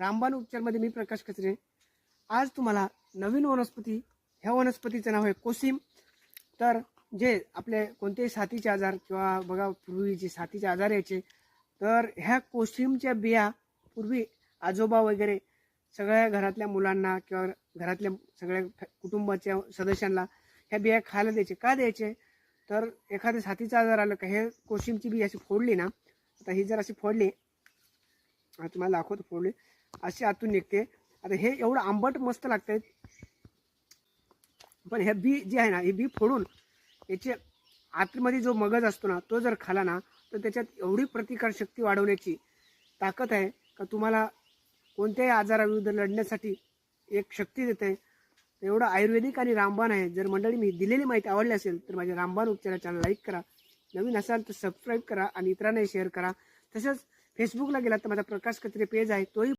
रामबाण उपचारमध्ये मी प्रकाश कचरे. आज तुम्हाला नवीन वनस्पती ह्या वनस्पतीचं नाव आहे कोसिम. तर जे आपले कोणतेही साथीचे आजार किंवा बघा पूर्वी जे साथीचे आजार यायचे तर ह्या कोसिमच्या बिया पूर्वी आजोबा वगैरे सगळ्या घरातल्या मुलांना किंवा घरातल्या सगळ्या कुटुंबाच्या सदस्यांना ह्या बिया खायला द्यायचे. का द्यायचे? तर एखाद्या साथीचा आजार आलं का हे कोशिमची बी अशी फोडली ना आता ही जर अशी फोडली तुम्हाला दाखवतो फोडली. अशी आतून निघते. आता हे एवढं आंबट मस्त लागतंय. पण हे बी जे आहे ना हे बी फोडून याचे आतमध्ये जो मगज असतो ना तो जर खाला ना तर त्याच्यात एवढी प्रतिकार शक्ती वाढवण्याची ताकद आहे का तुम्हाला कोणत्याही आजाराविरुद्ध लढण्यासाठी एक शक्ती देते. एवढं आयुर्वेदिक आणि रामबाण आहे. जर मंडळी मी दिलेली माहिती आवडली असेल तर माझ्या रामबाण उपचारा चॅनल लाईक करा. नवीन असाल तर सबस्क्राईब करा आणि इतरांनाही शेअर करा. तसंच फेसबुकला गेलात तर माझा प्रकाश कत्रे पेज आहे तोही